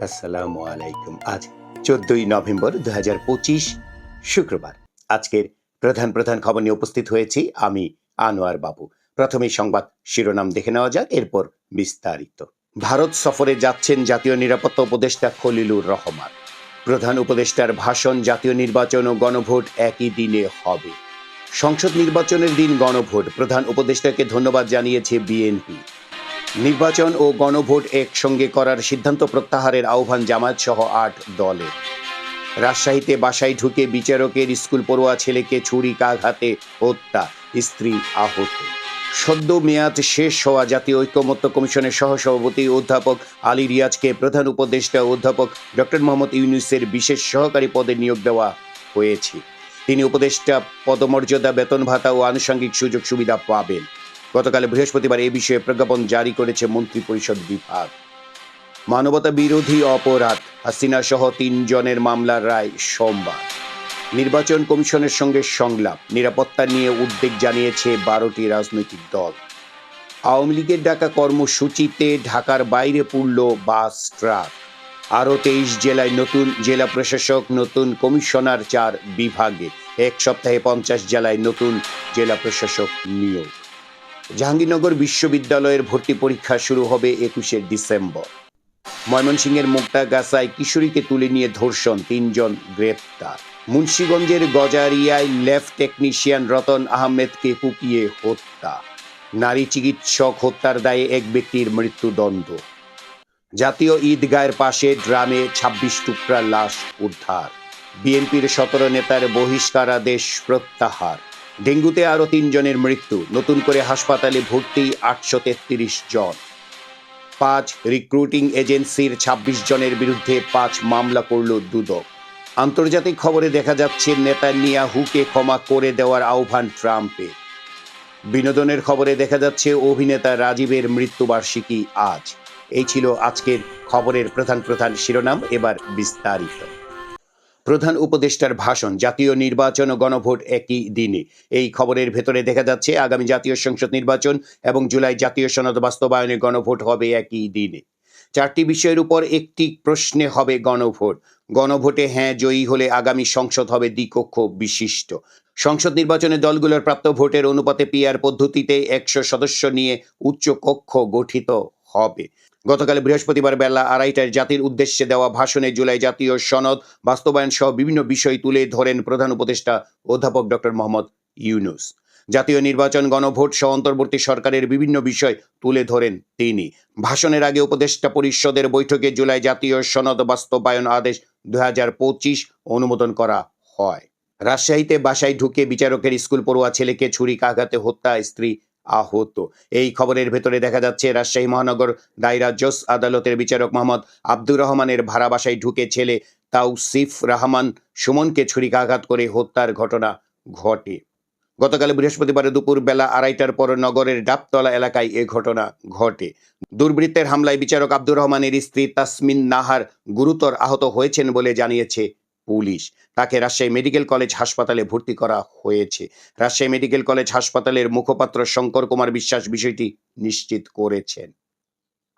আসসালামু আলাইকুম। আজ চোদ্দই নভেম্বর দু শুক্রবার। আজকের প্রধান প্রধান খবর নিয়ে উপস্থিত হয়েছি আমি, আনোয়ার বাবু। প্রথমে সংবাদ শিরোনাম দেখে নেওয়া যাক, এরপর বিস্তারিত। ভারত সফরে যাচ্ছেন জাতীয় নিরাপত্তা উপদেষ্টা খলিলুর রহমান। প্রধান উপদেষ্টার ভাষণ জাতীয় নির্বাচন ও গণভোট একই দিনে হবে। সংসদ নির্বাচনের দিন গণভোট। প্রধান উপদেষ্টাকে ধন্যবাদ জানিয়েছে বিএনপি। নির্বাচন ও গণভোট একসঙ্গে করার সিদ্ধান্ত প্রত্যাহারের আহ্বান জামায়াত সহ আট দলে। রাজশাহীতে বাসায় ঢুকে বিচারকের স্কুল পড়ুয়া ছেলেকে ছুরিকাঘাতে হত্যা, স্ত্রী আহত। সদ্য মেয়াদ শেষ হওয়া জাতীয় ঐক্যমত্য কমিশনের সহসভাপতি অধ্যাপক আলী রিয়াজকে প্রধান উপদেষ্টা অধ্যাপক ডক্টর মোহাম্মদ ইউনুসের বিশেষ সহকারী পদে নিয়োগ দেওয়া হয়েছে। তিনি উপদেষ্টা পদমর্যাদা, বেতন ভাতা ও আনুষঙ্গিক সুযোগ সুবিধা পাবেন। গতকাল বৃহস্পতিবার এ বিষয়ে প্রজ্ঞাপন জারি করেছে মন্ত্রিপরিষদ বিভাগ। মানবতা বিরোধী অপরাধ, হাসিনা সহ তিনজনের মামলার রায় সোমবার। নির্বাচন কমিশনের সঙ্গে সংলাপ, নিরাপত্তা নিয়ে উদ্বেগ জানিয়েছে বারোটি রাজনৈতিক দল। আওয়ামী লীগের ডাকা কর্মসূচিতে ঢাকার বাইরে পুড়ল বাস ট্রাক। আরও তেইশ জেলায় নতুন জেলা প্রশাসক, নতুন কমিশনার চার বিভাগে, এক সপ্তাহে পঞ্চাশ জেলায় নতুন জেলা প্রশাসক নিয়োগ। জাহাঙ্গীরনগর বিশ্ববিদ্যালয়ের ভর্তি পরীক্ষা শুরু হবে একুশে ডিসেম্বর। ময়মনসিংহের মুক্তাগাছায় কিশোরীকে তুলে নিয়ে ধর্ষণ, তিনজন গ্রেপ্তার। মুন্সীগঞ্জের গজারিয়ায় লেফ টেকনিশিয়ান রতন আহমেদকে কুপিয়ে হত্যা। নারী চিকিৎসক হত্যার দায়ে এক ব্যক্তির মৃত্যুদণ্ড। জাতীয় ঈদগাহের পাশে ড্রামে ২৬ টুকরা লাশ উদ্ধার। বিএনপির সতেরো নেতার বহিষ্কারাদেশ প্রত্যাহার। ডেঙ্গুতে আরও তিনজনের মৃত্যু, নতুন করে হাসপাতালে ভর্তি আটশো তেত্রিশ জন। পাঁচ রিক্রুটিং এজেন্সির ২৬ জনের বিরুদ্ধে পাঁচ মামলা করল দুদক। আন্তর্জাতিক খবরে দেখা যাচ্ছে, নেতানিয়াহুকে ক্ষমা করে দেওয়ার আহ্বান ট্রাম্পের। বিনোদনের খবরে দেখা যাচ্ছে, অভিনেতা রাজীবের মৃত্যুবার্ষিকী আজ। এই ছিল আজকের খবরের প্রধান প্রধান শিরোনাম, এবার বিস্তারিত। প্রধান উপদেষ্টার ভাষণ, জাতীয় নির্বাচন ও গণভোট একই দিনে। এই খবরের ভেতরে দেখা যাচ্ছে, আগামী জাতীয় সংসদ নির্বাচন এবং জুলাই জাতীয় সনদ বাস্তবায়নে গণভোট হবে একই দিনে। চারটি বিষয়ের উপর একটি প্রশ্নে হবে গণভোট। গণভোটে হ্যাঁ জয়ী হলে আগামী সংসদ হবে দ্বিকক্ষ বিশিষ্ট। সংসদ নির্বাচনে দলগুলোর প্রাপ্ত ভোটের অনুপাতে পিআর পদ্ধতিতে একশো সদস্য নিয়ে উচ্চ কক্ষ গঠিত হবে। গতকাল বৃহস্পতিবার বেলা আড়াইটায় জাতির উদ্দেশ্যে দেওয়া ভাষণে জুলাই জাতীয় সনদ বাস্তবায়ন সহ বিভিন্ন বিষয় তুলে ধরেন প্রধান উপদেষ্টা অধ্যাপক ডক্টর মোহাম্মদ ইউনুস। জাতীয় নির্বাচন গণভোট সহ অন্তর্বর্তী সরকারের বিভিন্ন বিষয় তুলে ধরেন তিনি। ভাষণের আগে উপদেষ্টা পরিষদের বৈঠকে জুলাই জাতীয় সনদ বাস্তবায়ন আদেশ দু হাজার পঁচিশ অনুমোদন করা হয়। রাজশাহীতে বাসায় ঢুকে বিচারকের স্কুল পড়ুয়া ছেলেকে ছুরিকাঘাতে হত্যা, স্ত্রী আহত। এই খবরের ভেতরে দেখা যাচ্ছে, রাজশাহী মহানগর দায়রা জজ আদালতের বিচারক মোহাম্মদ আব্দুর রহমানের ভাড়া বাসায় ঢুকে ছেলে তাউসিফ রহমান সুমনকে ছুরিকাঘাত করে হত্যার ঘটনা ঘটে। গতকাল বৃহস্পতিবার দুপুর বেলা আড়াইটার পর নগরের ডাবতলা এলাকায় এ ঘটনা ঘটে। দুর্বৃত্তের হামলায় বিচারক আব্দুর রহমানের স্ত্রী তাসমিন নাহার গুরুতর আহত হয়েছেন বলে জানিয়েছে পুলিশ। তাকে রাজশাহী মেডিকেল কলেজ হাসপাতালে ভর্তি করা হয়েছে। রাজশাহী মেডিকেল কলেজ হাসপাতালের মুখপাত্র শঙ্কর কুমার বিশ্বাস বিষয়টি নিশ্চিত করেছেন।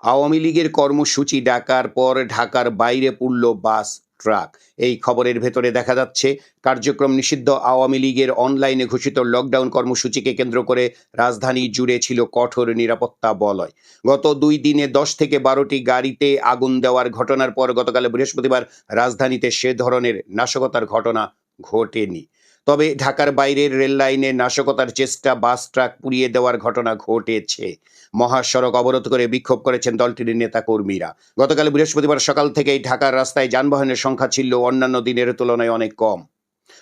আওয়ামী লীগের কর্মসূচি ডাকার পর ঢাকার বাইরে পুড়ল বাস ট্রাক। এই খবরের ভেতরে দেখা যাচ্ছে, কার্যক্রম নিষিদ্ধ আওয়ামী লীগের অনলাইনে ঘোষিত লকডাউন কর্মসূচিকে কেন্দ্র করে রাজধানী জুড়ে ছিল কঠোর নিরাপত্তা বলয়। গত দুই দিনে দশ থেকে বারোটি গাড়িতে আগুন দেওয়ার ঘটনার পর গতকাল বৃহস্পতিবার রাজধানীতে সে ধরনের নাশকতার ঘটনা ঘটেনি। তবে ঢাকার বাইরের রেল লাইনে নাশকতার চেষ্টা, বাস, ট্রাক পুড়িয়ে দেওয়ার ঘটনা ঘটেছে। মহাসড়ক অবরোধ করে বিক্ষোভ করেছেন দলটির নেতা কর্মীরা গতকাল বৃহস্পতিবার সকাল থেকেই ঢাকার রাস্তায় যানবাহনের সংখ্যা ছিল অন্যান্য দিনের তুলনায় অনেক কম।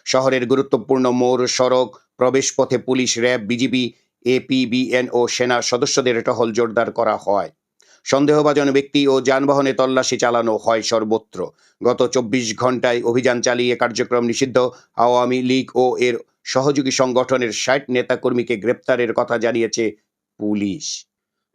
শহরের গুরুত্বপূর্ণ মোড়, সড়ক, প্রবেশপথে পুলিশ, র্যাব, বিজিবি এপিবিএন ও সেনা সদস্যদের টহল জোরদার করা হয়। সন্দেহভাজন ব্যক্তি ও যানবাহনে তল্লাশি চালানো হয় সর্বত্র। গত চব্বিশ ঘন্টায় অভিযান চালিয়ে কার্যক্রম নিষিদ্ধ। আওয়ামী লীগ ও এর সহযোগী সংগঠনের ষাট নেতাকর্মীকে গ্রেপ্তারের কথা জানিয়েছে পুলিশ।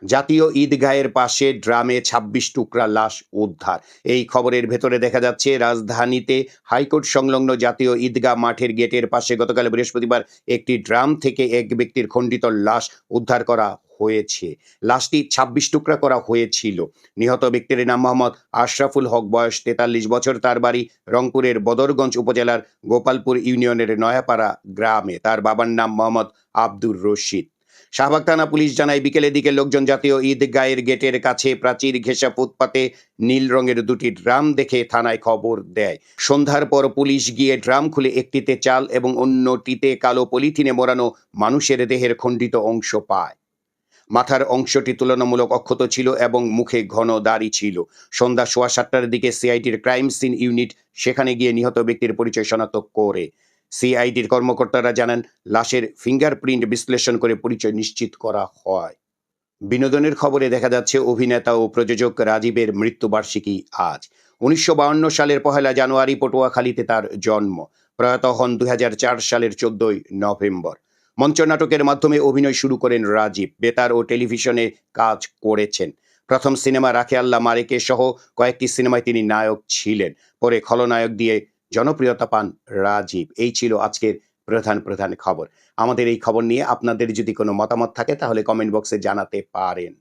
জাতীয় ঈদগাহের পাশে ড্রামে ২৬ টুকরা লাশ উদ্ধার। এই খবরের ভেতরে দেখা যাচ্ছে, রাজধানীতে হাইকোর্ট সংলগ্ন জাতীয় ঈদগাহ মাঠের গেটের পাশে গতকাল বৃহস্পতিবার একটি ড্রাম থেকে এক ব্যক্তির খণ্ডিত লাশ উদ্ধার করা হয়েছে। লাশটি ২৬ টুকরা করা হয়েছিল। নিহত ব্যক্তির নাম মোহাম্মদ আশরাফুল হক। বয়স তেতাল্লিশ বছর। তার বাড়ি রংপুরের বদরগঞ্জ উপজেলার গোপালপুর ইউনিয়নের নয়াপাড়া গ্রামে। তার বাবার নাম মোহাম্মদ আব্দুর রশিদ। শাহবাগ থানা পুলিশ জানায়, বিকেলের দিকে লোকজন জাতীয় ঈদগাহের গেটের কাছে প্রাচীর ঘেঁষা ফুটপাতে নীল রঙের দুটি ড্রাম দেখে থানায় খবর দেয়। সন্ধ্যার পর পুলিশ গিয়ে ড্রাম খুলে একটিতে চাল এবং অন্যটিতে কালো পলিথিনে মোড়ানো মানুষের দেহের খণ্ডিত অংশ পায়। মাথার অংশটি তুলনামূলক অক্ষত ছিল এবং মুখে ঘন দাড়ি ছিল। সন্ধ্যা সোয়া সাতটার দিকে সিআইটির ক্রাইম সিন ইউনিট সেখানে গিয়ে নিহত ব্যক্তির পরিচয় শনাক্ত করে। সিআইডির কর্মকর্তারা জানান, লাশের ফিঙ্গারপ্রিন্ট বিশ্লেষণ করে পরিচয় নিশ্চিত করা হয়। বিনোদনের খবরে দেখা যাচ্ছে, অভিনেতা ও প্রযোজক রাজীবের মৃত্যুবার্ষিকী আজ। উনিশশো সালের পহেলা জানুয়ারি পটুয়াখালীতে তার জন্ম। প্রয়াত হন দুই হাজার চার সালের চোদ্দই নভেম্বর। মঞ্চনাটকের মাধ্যমে অভিনয় শুরু করেন রাজীব, বেতার ও টেলিভিশনে কাজ করেছেন। প্রথম সিনেমা রাখে আল্লাহ মারেকে সহ কয়েকটি সিনেমায় তিনি নায়ক ছিলেন। পরে খলনায়ক দিয়ে জনপ্রিয়তা পান রাজীব। এই ছিল আজকের প্রধান প্রধান খবর। আমাদের এই খবর নিয়ে আপনাদের যদি কোনো মতামত থাকে তাহলে কমেন্ট বক্সে জানাতে পারেন।